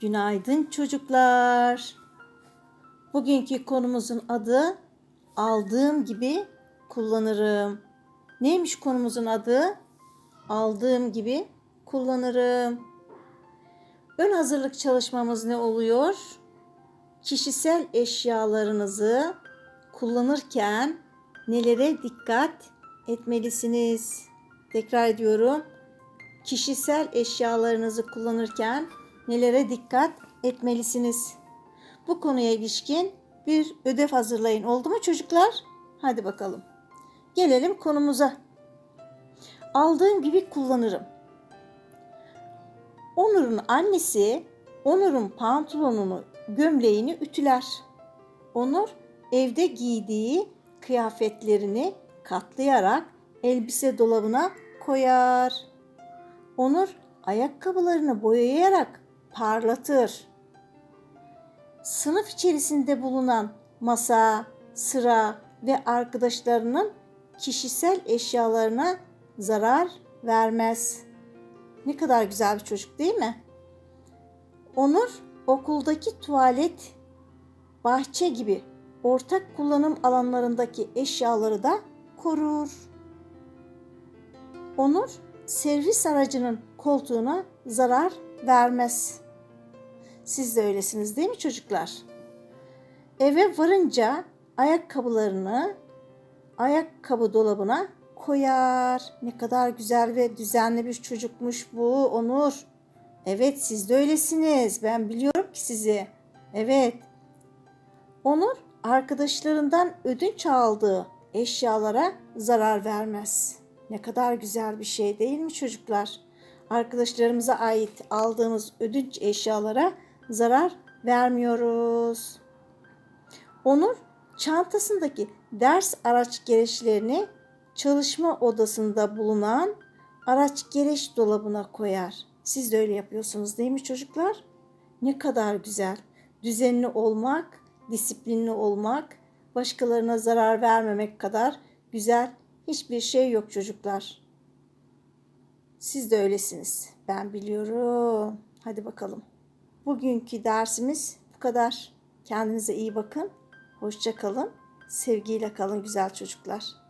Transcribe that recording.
Günaydın çocuklar. Bugünkü konumuzun adı aldığım gibi kullanırım. Neymiş konumuzun adı? Aldığım gibi kullanırım. Ön hazırlık çalışmamız ne oluyor? Kişisel eşyalarınızı kullanırken nelere dikkat etmelisiniz? Tekrar ediyorum. Kişisel eşyalarınızı kullanırken nelere dikkat etmelisiniz? Bu konuya ilişkin bir ödev hazırlayın. Oldu mu çocuklar? Hadi bakalım. Gelelim konumuza. Aldığım gibi kullanırım. Onur'un annesi Onur'un pantolonunu, gömleğini ütüler. Onur evde giydiği kıyafetlerini katlayarak elbise dolabına koyar. Onur ayakkabılarını boyayarak parlatır. Sınıf içerisinde bulunan masa, sıra ve arkadaşlarının kişisel eşyalarına zarar vermez. Ne kadar güzel bir çocuk değil mi? Onur okuldaki tuvalet, bahçe gibi ortak kullanım alanlarındaki eşyaları da korur. Onur servis aracının koltuğuna zarar vermez. Siz de öylesiniz değil mi çocuklar? Eve varınca ayakkabılarını ayakkabı dolabına koyar. Ne kadar güzel ve düzenli bir çocukmuş bu Onur. Evet siz de öylesiniz. Ben biliyorum ki sizi. Evet. Onur arkadaşlarından ödünç aldığı eşyalara zarar vermez. Ne kadar güzel bir şey değil mi çocuklar? Arkadaşlarımıza ait aldığımız ödünç eşyalara zarar vermiyoruz. Onur çantasındaki ders araç gereçlerini çalışma odasında bulunan araç gereç dolabına koyar. Siz de öyle yapıyorsunuz değil mi çocuklar? Ne kadar güzel. Düzenli olmak, disiplinli olmak, başkalarına zarar vermemek kadar güzel hiçbir şey yok çocuklar. Siz de öylesiniz. Ben biliyorum. Hadi bakalım. Bugünkü dersimiz bu kadar. Kendinize iyi bakın. Hoşça kalın. Sevgiyle kalın güzel çocuklar.